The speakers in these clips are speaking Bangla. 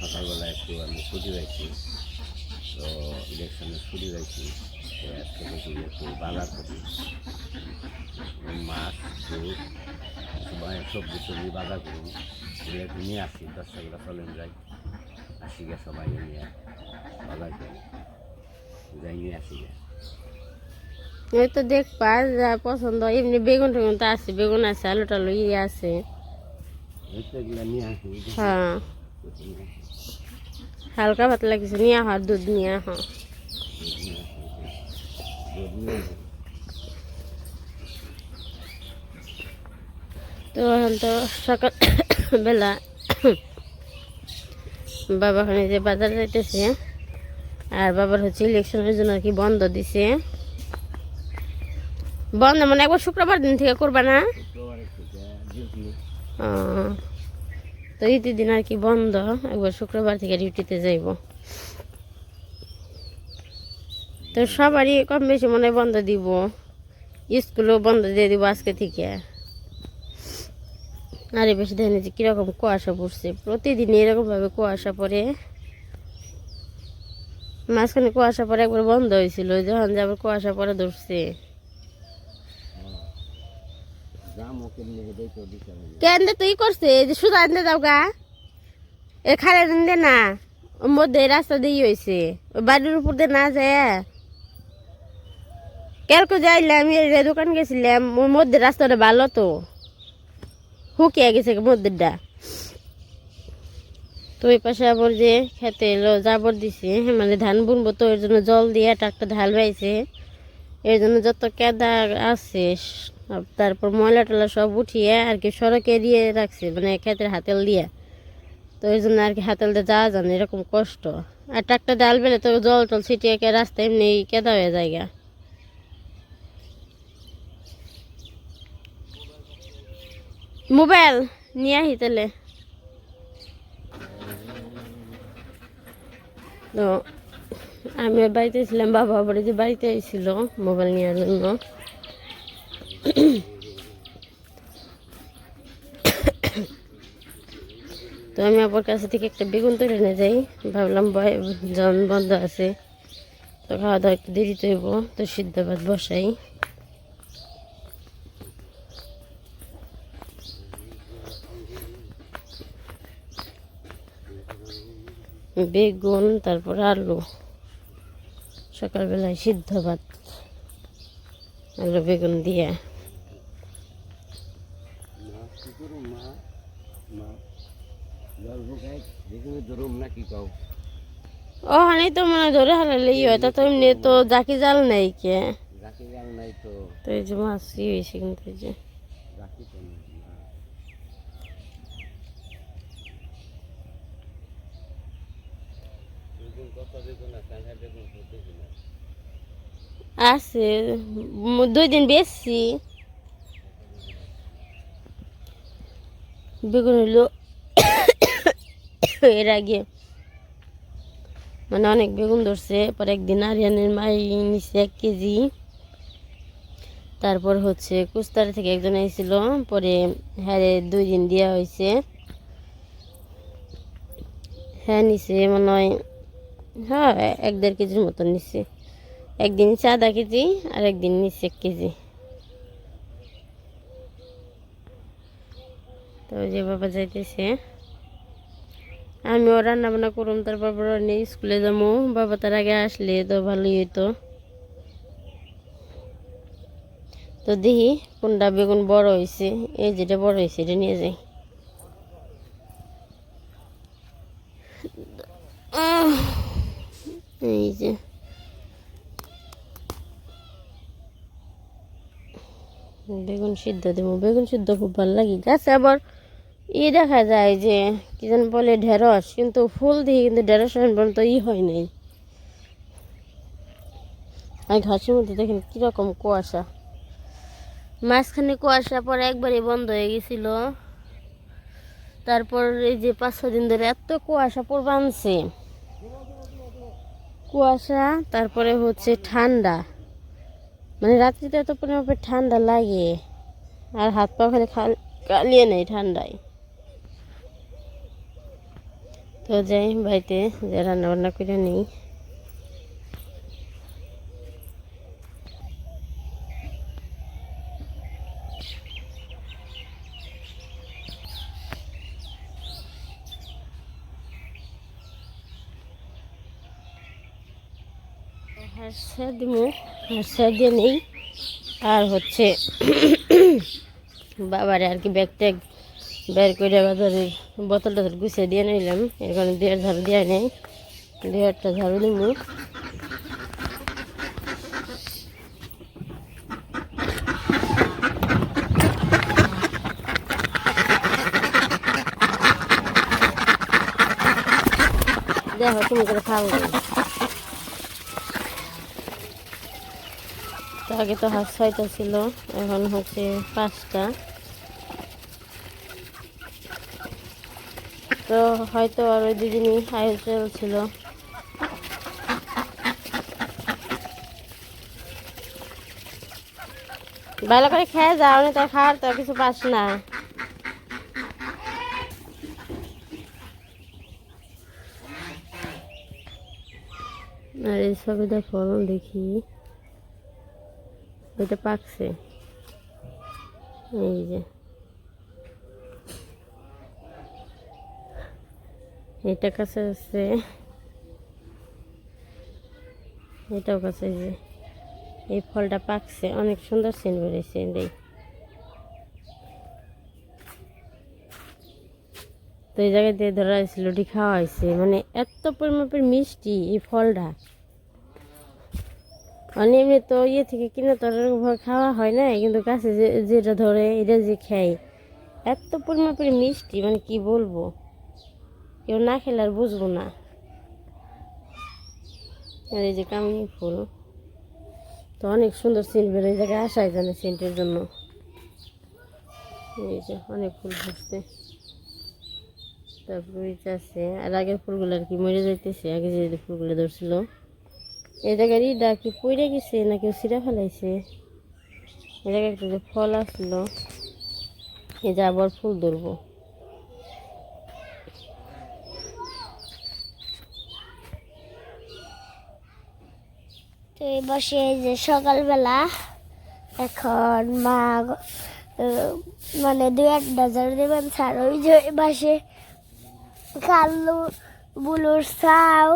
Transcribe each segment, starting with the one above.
সকালবেলা একটু আমি ছুটি পাইছি। তো ইলেকশনের ছুটি পাইছি। তো আজকে দেখি একটু বাজার করি। মাছ দুধ সবাই সবজি টবজি বাজার করুন এগুলো একটু নিয়ে আসি টাকা চলেন যাই। আসি গে সবাই নিয়ে বাজার করি। যাই নিয়ে আসি গে ওই তো দেখবা যা পছন্দ। এমনি বেগুন টেগুন তো আছে বেগুন আছে আলু টালু ইয়ে আছে। এই হ্যাঁ। হালকা পাতলা কিছু নিয়ে আহ দুধ নিয়ে আহ। তো এখন তো সকাল বেলা বাবা ওখানে যে বাজার যাইতেছে আর বাবার হচ্ছে ইলেকশনের জন্য আর কি বন্ধ দিছে। বন্ধ মানে একবার শুক্রবার দিন থেকে করবা না শুক্রবারে থেকে ডিউটি ও, তো ঈদের দিন আর কি বন্ধ, একবার শুক্রবার থেকে ডিউটিতে যাইব। তো সবারই কম বেশি মনে হয় বন্ধ দিব, স্কুলও বন্ধ দিয়ে দিব আজকে থেকে। আরে বেশি দেখেন যে কীরকম কুয়াশা পড়ছে প্রতিদিন এরকমভাবে কুয়াশা পড়ে। মাঝখানে কুয়াশা পরে একবার বন্ধ হয়েছিল, যখন যে আবার কুয়াশা পরে ধরছে দাম ওকে নিয়ে দেখো দিতে হবে কেন তুই করছে যে সুদা আনতে যাও গা। এ খালে দিন না। ওর মধ্যে রাস্তা দিয়ে হয়েছে বাড়ির উপর দিয়ে না যায়। কালকে যাইলাম এর দোকান গেছিলাম মধ্যে রাস্তাটা ভালো তো। হুকিয়ে গেছে মধ্যেটা তো ওই পাশে আবার যে খেতে এলো, জাবর দিছে। মানে ধান বুনবো তো, এর জন্য জল দিয়ে ট্রাক্টর ঢাল বাইছে। এর জন্য যত কেদা আছে তারপর ময়লা টলা সব উঠিয়ে আর কি সড়কে দিয়ে রাখছে মানে ক্ষেতের হাতেল দিয়ে। তো ওই জন্য আর কি হাতেল দিয়ে যাওয়া যান এরকম কষ্ট। আর ট্রাক্টর ডাল বেলে তো জল টল ছিটিয়ে কে রাস্তা এমনি কেদা হয়ে যায়গা মোবাইল নিয়ে আহি তাহলে। তো আমি বাড়িতে ছিলাম, বাবা বাড়ি যে বাড়িতে এসেছিল মোবাইল নেওয়ার জন্য। তো আমি আবার কাছে থেকে একটা বেগুন তুলে নিয়ে যাই। ভাবলাম ভয় জন বন্ধ আছে, তো খাওয়া দাওয়া একটু দেরি হইব, তো সিদ্ধ ভাত বসাই। বেগুন, তারপর আলু, সকালবেলায় সিদ্ধ ভাত, আলু, বেগুন দিয়ে মা কি করুম মা মা জল ঢুকাই যেখানে ধরুম না কি কও ও, হানি তো মানে ধরে হারালে ই হয়, তা এমনি তো জাকি জাল নেই কে? ই হয়েছে কিন্তু আছে দুই দিন বেশি। বেগুন হলো এর আগে। মানে অনেক বেগুন ধরছে পরে একদিন আরিয়ানের মাই নিছে এক কেজি। তারপর হচ্ছে কুস্তার থেকে একজন এসেছিল পরে হ্যাঁ দুই দিন দেওয়া হয়েছে হ্যাঁ নিছে, মনে হয় হ্যাঁ এক দেড় কেজির মতন নিচ্ছে একদিন নিচ্ছে আধা কেজি, আর একদিন নিচ্ছে এক কেজি। তো যে বাবা যাইতেছে। আমিও রান্না বান্না করুম তারপর বড় স্কুলে যাব বাবা তার আগে আসলে তো ভালোই হইতো। তো দেখি কোনটা বেগুন বড় হয়েছে এই যেটা বড় হয়েছে এটা নিয়ে যাই। এই যে। বেগুন সিদ্ধ দেবো, বেগুন সিদ্ধ খুব ভালো লাগে। গাছে আবার ই দেখা যায় যে, কি যেন বলে, ঢেঁড়স, কিন্তু ফুল দিয়ে কিন্তু ঢেঁড়স পর্যন্ত ই হয় নাই। আর ঘাসের মধ্যে দেখেন কীরকম কুয়াশা। মাঝখানে কুয়াশা, পরে একবারে বন্ধ হয়ে গেছিল। তারপর এই যে পাঁচ ছ দিন ধরে এত কুয়াশা পড়বে আনছে কুয়াশা, তারপরে হচ্ছে ঠান্ডা। মানে রাত্রিতে এত পরিমাপে ঠান্ডা লাগে। আর হাত পা খালি খাল- কালিয়ে নেই ঠান্ডায়। তো যাই, বাড়িতে যে রান্না বান্না করে নিই। দিয়ে নেই। আর হচ্ছে বাবারে আর কি ব্যাগ ট্যাগ বের করে ধরে বোতল টোতল গুছিয়ে দিয়ে নিলাম। এখন দুয়ের ঝাড়ু দিয়ে নেই। দুয়েরটা ঝাড়ু দিমু দেখো তুমি করে তো আগে তো হাঁস ছয়টা ছিল, এখন হচ্ছে পাঁচটা। তো হয়তো আর ওই দুদিনই আয়ু চলছিল ভালো করে খেয়ে যাও না তার খাওয়ার তো কিছু পাস না। আর এই ছবিটা ফলন দেখি। এটা পাকছে। এই যে। এটা কাছে আছে। এটাও কাছে যে এই ফলটা পাকছে, অনেক সুন্দর সেন বেরিয়েছে দেই তো এই জায়গায় দিয়ে ধরা হয়েছিল ওটি খাওয়া হয়েছে। মানে এত পরিমাপের মিষ্টি এই ফলটা। মানে এমনি তো ইয়ে থেকে কিনে তো খাওয়া হয় না কিন্তু কাছে যে যেটা ধরে, এটা যে খাই এত পরিমাপের মিষ্টি মানে কি বলব? কেউ না খেলে আর বুঝব না। আর এই যে কামিনী ফুল, তো অনেক সুন্দর সেন্ট বেরোয় এই জায়গায় আসাই জানে সেন্টের জন্য। এই যে অনেক ফুল ফুটছে তারপর যে আছে, আর আগের ফুলগুলো আর কি মরে যাইতেছে, আগে যে ফুলগুলো ধরছিল। এই জায়গায় ইটা কি পড়ে গেছে না কেউ সিরা ফেলাইছে? এই জায়গায় একটা যে ফল আসলো, এই যে আবার ফুল ধরবো। এই বসে যে সকালবেলা এখন মা মানে দু এক ডজন দেবেন স্যার, ওই যে পাশে কালু বুলুর সাউ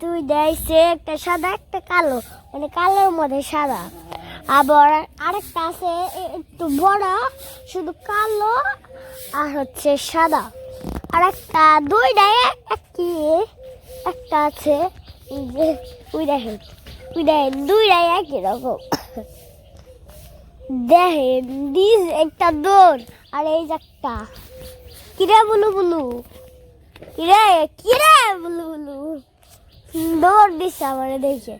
তুই দেয়ছে একটা সাদা, একটা কালো মানে কালোর মধ্যে সাদা। আবার আরেকটা আছে একটু বড়, শুধু কালো আর হচ্ছে সাদা। আর একটা দুইটাই একই, একটা আছে। এই যে ওই দেখেন ওই দেখেন দুইটাই একই রকম। দেখেন দিস একটা দৌড় আর এই যে একটা। কিরে বুলু বুলু? কিরে কিরে বুলু বুলু? দৌড় দিচ্ছে আমার দেখে।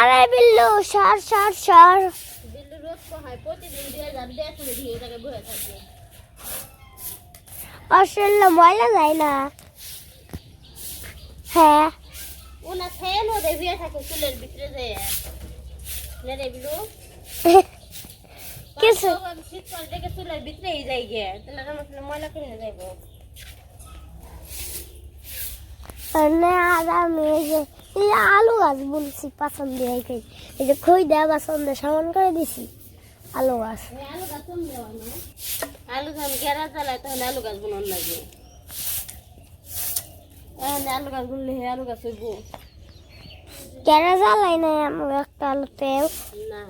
আরে বিল্লু সর সর সর। অস্ট্রেলিয়া ময়লা যায় না। হ্যাঁ। ওনা খেয়ে নো দেবি থাকে চুলের ভিতরে যে না রে বিলু কিছু আমি শীতকাল থেকে চুলের ভিতরেই যাই গে তাহলে আমার চুলে ময়লা কিনে যাইবো আলু গাছ বলছি পছন্দ রেখে এই যে খই দেওয়া পছন্দ সমান করে দিছি আলু গাছ আলু গাছ আলু গাছ ঘেরা জ্বালায় তাহলে আলু গাছ বোনার লাগে আলু গাছ বুনলে আলু গাছ হইব। কেন জ্বালাই নাই আমার একটা আলুতেও না।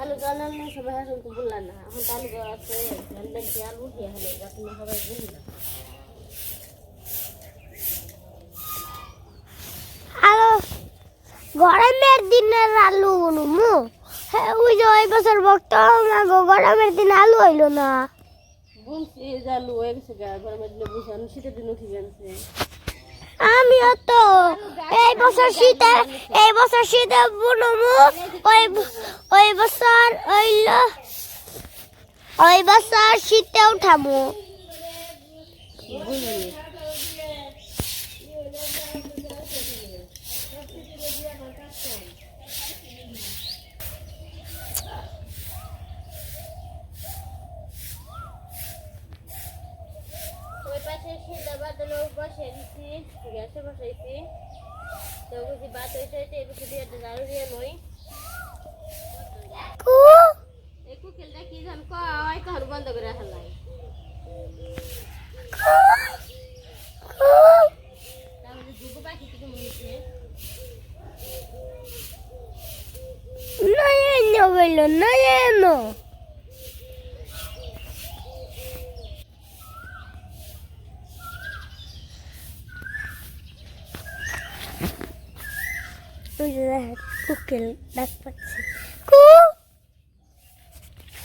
আলু জ্বালালে সবাই এখন তো বললা না। এখন তো আলু আছে আলু উঠিয়ে হলে গাছ সবাই বলি না। আলু গরমের দিনের আলু হ্যাঁ ওই যে ওই বছর ভক্ত না গরমের দিন আলু হইল না। হয়ে গেছে গা গরমের দিনে শীতের আমিও তো এই বছর শীতে এই বছর শীতে বুনমু ওই ওই বছর হইল ওই বছর শীতে উঠামু বুঝলি গ্যাসে বসাইছি তো বুঝি বাত হয়েছে এই বুঝি দিয়ে একটা ঝাড়ু দিয়ে নই কু? এই কুকিলটা কি জান কয় তখন বন্ধ করে ফেলাই কু তাহলে দুগো পাখি থেকে মরেছে নয়ন বলল নয়ন কুকিল ডাক পাচ্ছি কু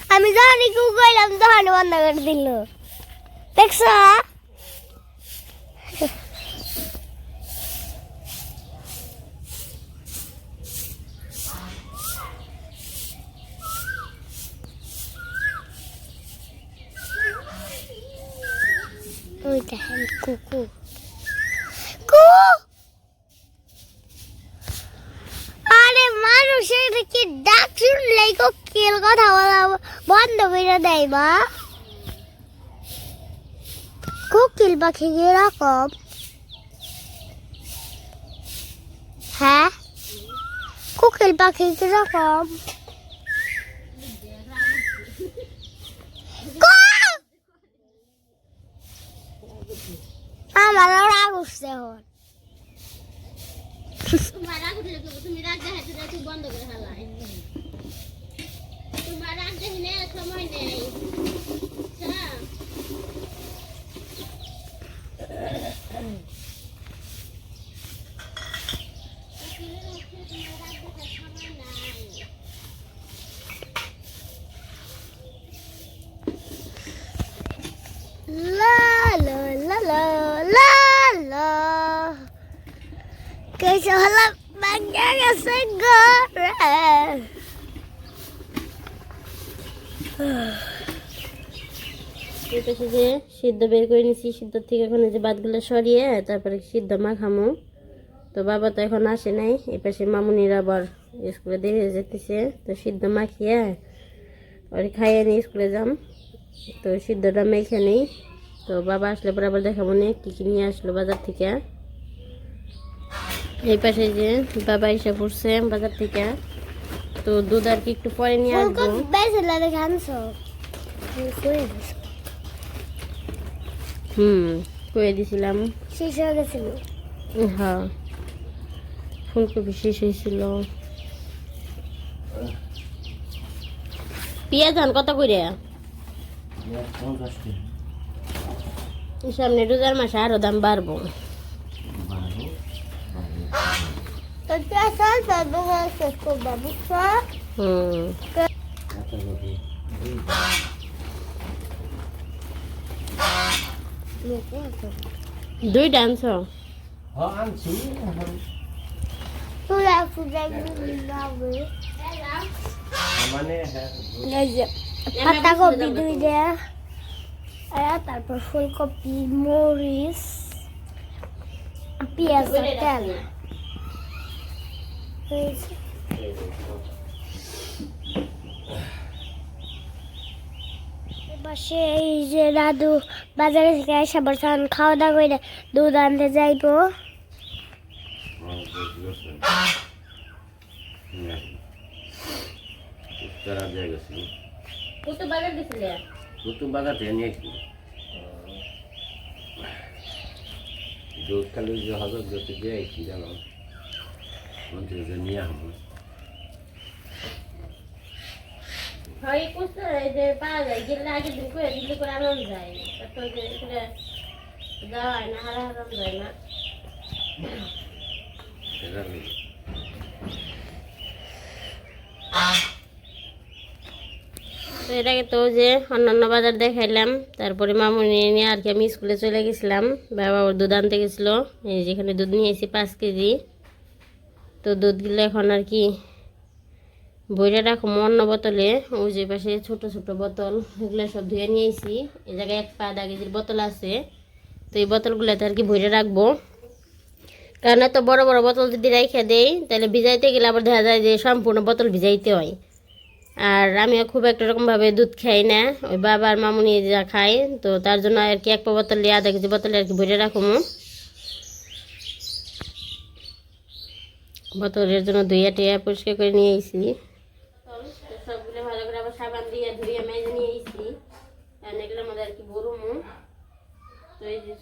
আমি জানি কু কইলাম তখন বন্ধ করে দিল দেখছ আরে মানুষের ডাক কোকিল কথা বলা বন্ধ করে দেয় কোকিল পাখি কীরকম? হ্যাঁ? কোকিল পাখি কীরকম? আমার রাগ এখন। তোমার রাগ উঠলে তুমি রাগ যাচ্ছ বন্ধ করে ফেলাই তোমার রাগ সময় নেই। Sẽ ngờ ra এই পাশে যে সিদ্ধ বের করে নিছি, সিদ্ধ থেকে এখন যে বাদগুলো সরিয়ে তারপরে সিদ্ধ মাখামো। তো বাবা তো এখন আসে নাই এপাশে পাশে মামুনির আবার স্কুলে হয়ে যেতেছে তো সিদ্ধ মাখিয়ে ওর খাইয়ে নিয়ে স্কুলে যাম। তো সিদ্ধটা মেখে নেই। তো বাবা আসলে পরে আবার দেখাবো না কী কী নিয়ে আসলো বাজার থেকে। এই পাশে যে বাবা এসে পড়ছে বাজার থেকে তো দুধ আর কি একটু পরে নিয়ে আসব। হুম করে দিছিলাম। শেষ হয়ে গেছিল? হ্যাঁ ফুলকপি শেষ হয়েছিল। পেঁয়াজ ধান কত করে? সামনে রোজার মাসে আরও দাম বাড়বো তো কেসন তবে শেষ করব বুঝছ হুম দুইটা আনছো আনছি তুই একটু দেখবি যাবে মানে হ্যাঁ এই যে পাতাকপি দুই দেয়া আর তারপর ফুলকপি মরিচ পেঁয়াজ আর তেল হয়েছে। পাশে এই যে দাদু বাজারে থেকে এসে বর্তমান খাওয়া দাওয়া করে দুধ আনতে যাইবো। দুধ খালি হাজার দিয়ে কি জানো? মন্ত্রী যে নিয়ে হয় যে যে হয় না তো এর আগে তো যে অন্যান্য বাজার দেখাইলাম তারপরে মামুনি নিয়ে আর কি আমি স্কুলে চলে গেছিলাম বাবা ওর দুধ আনতে গেছিল যেখানে দুধ নিয়েছি পাঁচ কেজি তো দুধগুলো এখন আর কি বইটা রাখো অন্য বোতলে। ওই যে পাশে ছোট ছোট বোতল, এগুলো সব ধুয়ে নিয়ে এসেছি এই জায়গায় এক পা আধা কেজির বোতল আছে। তো এই বোতলগুলোতে আর কি ভরে রাখব। কারণ এত বড় বড় বোতল যদি রেখে দেই, তাহলে ভিজাইতে গেলে আবার দেখা যায় যে সম্পূর্ণ বোতল ভিজাইতে হয়। আর আমিও খুব একটা রকমভাবে দুধ খাই না। ওই বাবার মামুনি যা খায়, তো তার জন্য আর কি এক পা বোতলে, আধা কেজি বোতলে আর কি ভরে রাখব। বোতলের জন্য ধুইয়া টিয়া পরিষ্কার করে নিয়ে এসেছি ভালো করে আবার সাবান দিয়ে নিয়ে এসেছি আর কি তো এই যে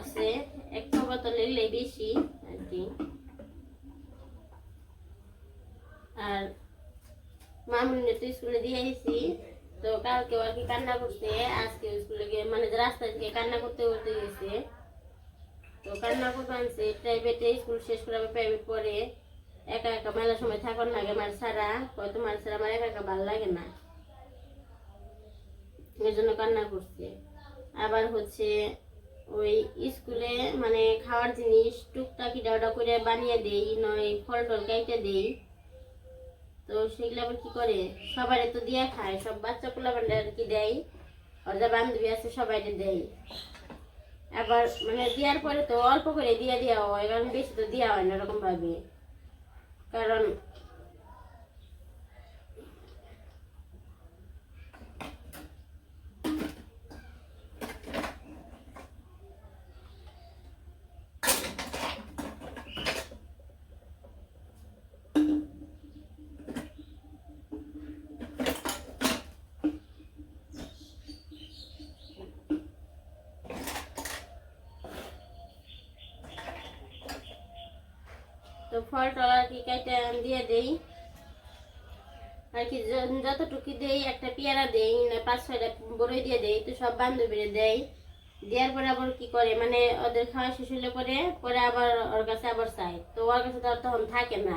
আছে, একটা আর কি। আর তো স্কুলে আর কি কান্না করতে আজকে স্কুলে গিয়ে মানে যে রাস্তা কান্না করতে করতে গেছে। তো কান্না করতে আনছে প্রাইভেটে স্কুল শেষ করে আবার প্রাইভেট পড়ে একা একা মেলার সময় থাকুন লাগে মার সারা হয়তো মার ছাড়া আমার একা একা ভালো লাগে না। এই জন্য কান্না করছে। আবার হচ্ছে ওই স্কুলে মানে খাওয়ার জিনিস টুকটাক ওটা করে বানিয়ে দেই, নয় ফল টল কাইটে দেই। তো সেগুলো আবার কি করে? সবাই তো দিয়া খায়, সব বাচ্চা পোলা আর কি দেয়। আর যা বান্ধবী আছে সবাই দেয়। আবার মানে দেওয়ার পরে তো অল্প করে দিয়ে দেওয়া হয়, কারণ বেশি তো দেওয়া হয় না এরকম ভাবে কারণ তো ফল টল আর কি কেটে দিয়ে দেই। আর কি যতটুকু দেই, একটা পেয়ারা দেই, না পাঁচ ছয়টা বড়ই দিয়ে দেই, তো সব বান্ধবীরা দেয় দেওয়ার পরে আবার কি করে মানে ওদের খাওয়া শেষ হলে পরে পরে আবার ওর কাছে আবার চাই। তো ওর কাছে তো তখন থাকে না।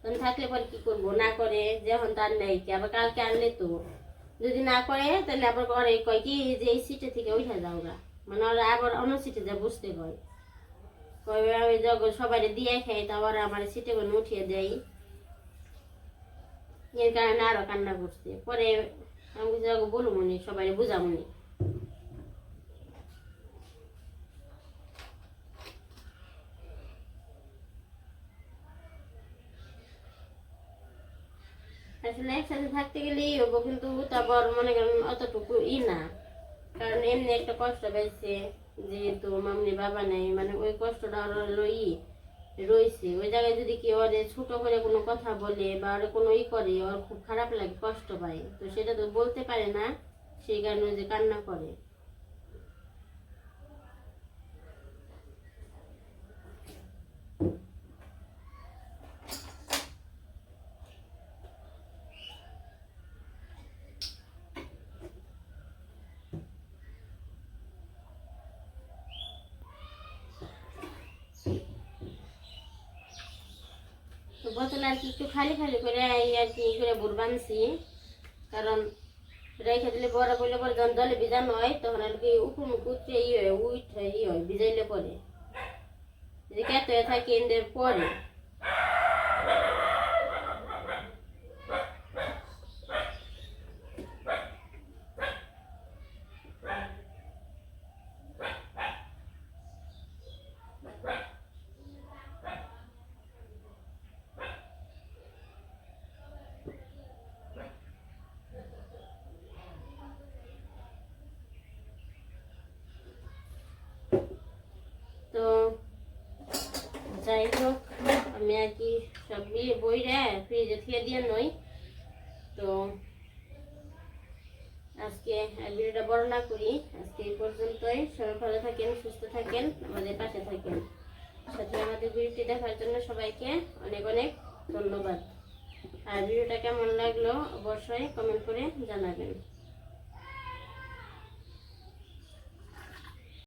তখন থাকলে পরে কি করব? না করে যখন তার নেই কি, আবার কালকে আনলে তো। যদি না করে, তাহলে আবার করে কয় কি, যে এই সিটে থেকে উঠে যাওগা মানে ওরা আবার অন্য সিটে যা বুঝতে কয়। আমি যখন সবাই দিয়ে খাই তারপর আমার সিটে করে উঠিয়ে দেয় এর কারণে আরও কান্না করছে। পরে আমি যখন বলব মনে সবাই বুঝামনি আসলে একসাথে থাকতে গেলেই হব কিন্তু তারপর মনে করেন অতটুকু ই না। কারণ এমনি একটা কষ্ট পেয়েছে যেহেতু মামনি বাবা নেই মানে ওই কষ্টটা ওরা লই রয়েছে ওই জায়গায় যদি কেউ আর ছোট করে কোনো কথা বলে বা আর কোনো ই করে, ওর খুব খারাপ লাগে, কষ্ট পায়। তো সেটা তো বলতে পারে না, সেই কারণে যে কান্না করে। বোতল আর কি একটু খালি খালি করে আর কি করে বুড় বানছি। কারণ রেখে দিলে বড় করলে পরে যখন জলে ভিজানো হয়, তখন আর কি উকুন কুচে ই হয় উইট ই হয়, ভিজাইলে পরে। যদি কেত থাকে পরে তো যাই হোক আমি আর কি সব ইয়ে বইরা ফ্রিজে থিয়ে দিয়ে নই। তো আজকে ভিডিওটা বড় না করি, আজকে এই পর্যন্তই। সবাই ভালো থাকেন, সুস্থ থাকেন, আমাদের পাশে থাকেন। সাথে আমাদের ভিডিওটি দেখার জন্য সবাইকে অনেক অনেক ধন্যবাদ। আর ভিডিওটা কেমন লাগল অবশ্যই কমেন্ট করে জানাবেন।